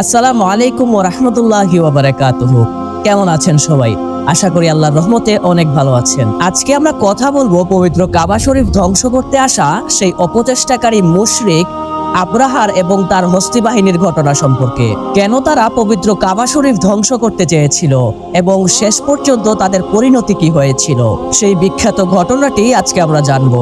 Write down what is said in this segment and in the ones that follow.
আসসালামু আলাইকুম কেমন আছেন সবাই? আশা করি আল্লাহর রহমতে অনেক ভালো আছেন। আজকে আমরা কথা বলব পবিত্র কাবা শরীফ ধ্বংস করতে আসা সেই অপচেষ্টাকারী মুশরিক আব্রাহার এবং তার হস্তি বাহিনীর ঘটনা সম্পর্কে। কেন তারা পবিত্র কাবা শরীফ ধ্বংস করতে চেয়েছিল এবং শেষ পর্যন্ত তাদের পরিণতি কি হয়েছিল? সেই বিখ্যাত ঘটনাটি আজকে আমরা জানব।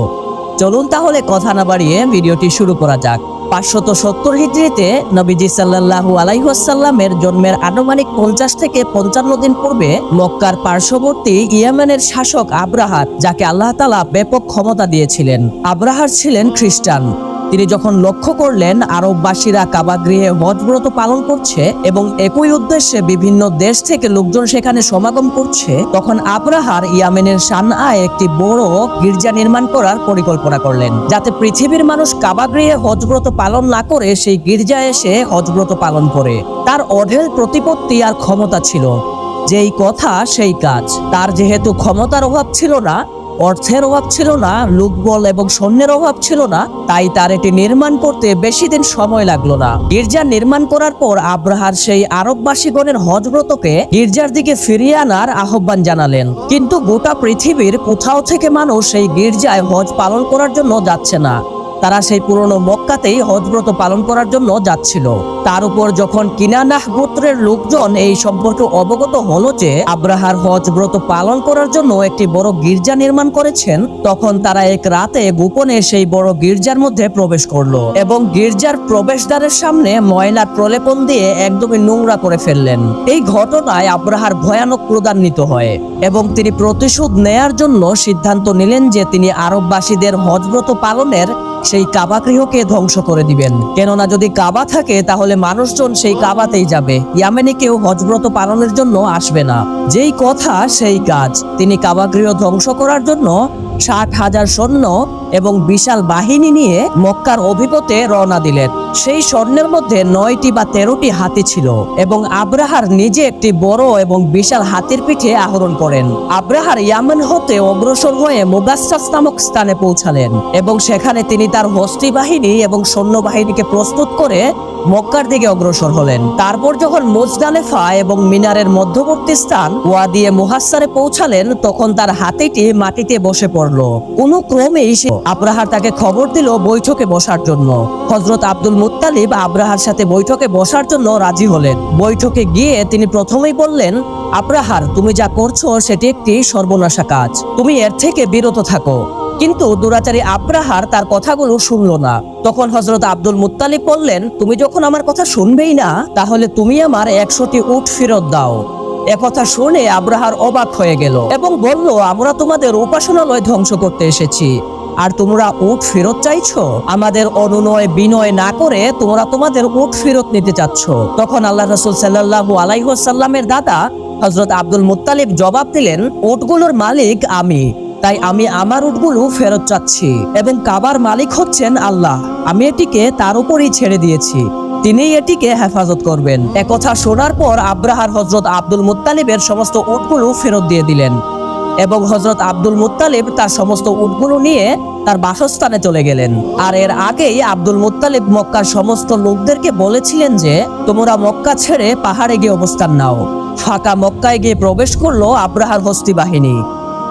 চলুন তাহলে কথা না বাড়িয়ে ভিডিওটি শুরু করা যাক। পাঁচশত সত্তর হিজড়িতে নবীজি সাল্লাল্লাহু আলাইহাসাল্লামের জন্মের আনুমানিক পঞ্চাশ থেকে পঞ্চান্ন দিন পূর্বে মক্কার পার্শ্ববর্তী ইয়েমেনের শাসক আব্রাহার, যাকে আল্লাহ তালা ব্যাপক ক্ষমতা দিয়েছিলেন। আব্রাহার ছিলেন খ্রিস্টান। তিনি যখন লক্ষ্য করলেন, আরববাসীরা কাবাগৃহে হজ ব্রত পালন করছে এবং একই উদ্দেশ্যে বিভিন্ন দেশ থেকে লোকজন সেখানে সমাগম করছে, তখন আব্রাহার ইয়ামেনের সানআয় একটি বড় গির্জা নির্মাণ করার পরিকল্পনা করলেন, যাতে পৃথিবীর মানুষ কাবাগৃহে হজ ব্রত পালন না করে সেই গির্জা এসে হজ ব্রত পালন করে। তার অঢেল প্রতিপত্তি আর ক্ষমতা ছিল, যেই কথা সেই কাজ। তার যেহেতু ক্ষমতার অভাব ছিল না অর্থের অভাব ছিল না লোকবল এবং সৈন্যের অভাব ছিল না, তাই তার এটি নির্মাণ করতে বেশি দিন সময় লাগল না। গির্জা নির্মাণ করার পর আব্রাহার সেই আরববাসীগণের হজব্রতকে গির্জার দিকে ফিরিয়ে আনার আহ্বান জানালেন। কিন্তু গোটা পৃথিবীর কোথাও থেকে মানুষ সেই গির্জায় হজ পালন করার জন্য যাচ্ছে না। তারা সেই পুরনো মক্কাতেই হজব্রত পালন করার জন্য যাচ্ছিল। তার উপর যখন কিনানাহ গোত্রের লোকজন এই সম্পর্কে অবগত হলো যে আব্রাহার হজব্রত পালন করার জন্য একটি বড় গির্জা নির্মাণ করেছেন, তখন তারা এক রাতে গোপনে সেই বড় গির্জার মধ্যে প্রবেশ করল এবং গির্জার প্রবেশদ্বারের সামনে ময়লার প্রলেপন দিয়ে একদমই নোংরা করে ফেললেন। এই ঘটনায় আব্রাহার ভয়ানক ক্রোধান্বিত হয় এবং তিনি প্রতিশোধ নেয়ার জন্য সিদ্ধান্ত নিলেন যে তিনি আরববাসীদের হজব্রত পালনের সেই কাবা গৃহকে ধ্বংস করে দিবেন। কেননা যদি কাবা থাকে, তাহলে মানুষজন সেই কাবাতেই যাবে। ইয়ামেনে কেউ হজব্রত পালনের জন্য আসবে না। যেই কথা, সেই কাজ। তিনি কাবা গৃহ ধ্বংস করার জন্য ষাট হাজার সৈন্য এবং বিশাল বাহিনী নিয়ে মক্কার অভিপতে রওনা দিলেন। সেই স্বর্ণের মধ্যে নয়টি বা তেরোটি হাতি ছিল এবং আব্রাহার নিজে একটি বড় এবং বিশাল হাতির পিঠে আহরণ করেন। আব্রাহার ইয়ামেন হতে অগ্রসর হয়ে মুগাসাস নামক স্থানে পৌঁছালেন এবং সেখানে তিনি তার হস্তি বাহিনী এবং সৈন্যবাহিনীকে প্রস্তুত করে মক্কার দিকে অগ্রসর হলেন। তারপর যখন মুজদালেফা এবং মিনারের মধ্যবর্তী স্থান ওয়াদিয়ে মুহাসারে পৌঁছালেন, তখন তার হাতিটি মাটিতে বসে পড়ল। কোনো ক্রমেই সে আব্রাহার তাকে খবর দিল বৈঠকে বসার জন্য। হজরত আব্দুল মুত্তালিব আব্রাহার সাথে বৈঠকে বসার জন্য রাজি হলেন। বৈঠকে গিয়ে তিনি প্রথমেই বললেন, আব্রাহার, তুমি যা করছ সেটি একটি সর্বনাশা কাজ। তুমি এর থেকে বিরত থাকো। কিন্তু দুরাচারী আব্রাহার তার কথাগুলো শুনলো না। তখন হজরত আব্দুল মুত্তালিব বললেন, তুমি যখন আমার কথা শুনবেই না, তাহলে তুমি আমার একশোটি উঠ ফেরত দাও। একথা শুনে আব্রাহার অবাক হয়ে গেল এবং বলল, আমরা তোমাদের উপাসনালয় ধ্বংস করতে এসেছি। আর তোমরা উট ফেরত চাইছো? আমাদের অনুনয় বিনয় না করে তোমরা তোমাদের উট ফেরত নিতে চাচ্ছ। তখন আল্লাহ রসুল সাল্লাহু আলাইসাল্লামের দাদা হজরত আব্দুল মুত্তালিব জবাব দিলেন, উটগুলোর মালিক আমি। তাই আমি আমার উটগুলো ফেরত চাচ্ছি এবং কাবার মালিক হচ্ছেন আল্লাহ। আমি এটিকে তার উপরই ছেড়ে দিয়েছি। তিনি এটিকে হেফাজত করবেন। একথা শোনার পর আব্রাহার হজরত আব্দুল মুত্তালিবের সমস্ত উটগুলো ফেরত দিয়ে দিলেন এবং হজরত আব্দুল মুত্তালিব তার সমস্ত উটগুলো নিয়ে তার বাসস্থানে চলে গেলেন। আর এর আগেই আব্দুল মুত্তালিব মক্কার সমস্ত লোকদেরকে বলেছিলেন যে, তোমরা মক্কা ছেড়ে পাহাড়ে গিয়ে অবস্থান নাও। ফাঁকা মক্কায় গিয়ে প্রবেশ করল আব্রাহার হস্তি বাহিনী।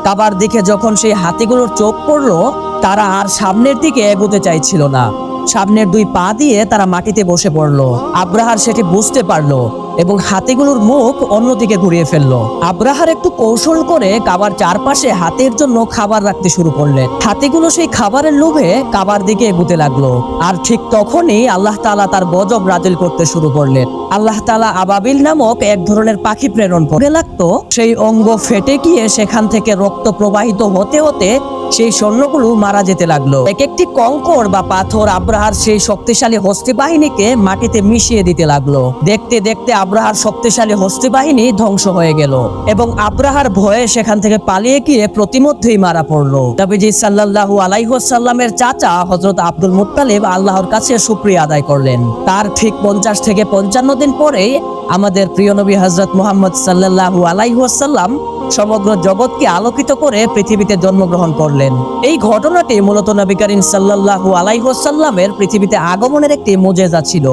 কাবার দিকে যখন সেই হাতিগুলোর চোখ পড়ল, তারা আর সামনের দিকে এগোতে চাইছিল না। সামনের দুই পা দিয়ে তারা মাটিতে বসে পড়ল। আব্রাহার সেটি বুঝতে পারল। এবং হাতিগুলোর মুখ অন্যদিকে ঘুরিয়ে ফেলল। আব্রাহার একটু কৌশল করে কাবার চারপাশে হাতের জন্য খাবার রাখতে শুরু করলেন। হাতিগুলো সেই খাবারের লোভে কাবার দিকে এগুতে লাগল। আর ঠিক তখনই আল্লাহ তালা তার গজব রাজিল করতে শুরু করলেন। আল্লাহ তালা আবাবিল নামক এক ধরনের পাখি প্রেরণ করে লাগতো সেই অঙ্গ ফেটে গিয়ে সেখান থেকে রক্ত প্রবাহিত হতে হতে সেই সৈন্যগুলো মারা যেতে লাগল। এক একটি কঙ্কর বা পাথর আব্রাহার সেই শক্তিশালী হস্তি বাহিনীকে মাটিতে মিশিয়ে দিতে লাগল। দেখতে দেখতে আব্রাহার শক্তিশালী হস্তি বাহিনী ধ্বংস হয়ে গেল এবং আব্রাহার ভয়ে সেখান থেকে পালিয়ে গিয়ে প্রতিমধ্যেই মারা পড়ল। নবীজি সাল্লাল্লাহু আলাইহাল্লামের চাচা হজরত আব্দুল মুত্তালিব আল্লাহর কাছে সুপ্রিয়া আদায় করলেন। তার ঠিক পঞ্চাশ থেকে পঞ্চান্ন দিন পরেই আমাদের প্রিয় নবী হজরত মোহাম্মদ সাল্লাল্লাহু আলাইহাল্লাম সমগ্র জগৎকে আলোকিত করে পৃথিবীতে জন্মগ্রহণ করলেন। এই ঘটনাটি মূলত নবী করিম সাল্লাল্লাহু আলাইহাল্লামের পৃথিবীতে আগমনের একটি মোজেজা ছিল।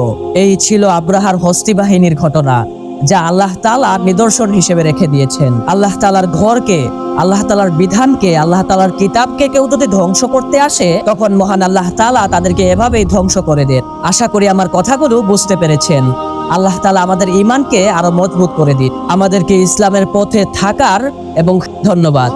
এই ছিল আব্রাহার হস্তি বাহিনীর ঘটনা, যা আল্লাহ তালা নিদর্শন হিসেবে রেখে দিয়েছেন। আল্লাহ তালার ঘরকে, আল্লাহ তালার বিধানকে, আল্লাহ তালার কিতাবকে কেউ যদি ধ্বংস করতে আসে, তখন মহান আল্লাহ তালা তাদেরকে এভাবেই ধ্বংস করে দেন। আশা করি আমার কথাগুলো বুঝতে পেরেছেন। আল্লাহ তালা আমাদের ইমানকে আরও মজবুত করে দিন। আমাদেরকে ইসলামের পথে থাকার এবং ধন্যবাদ।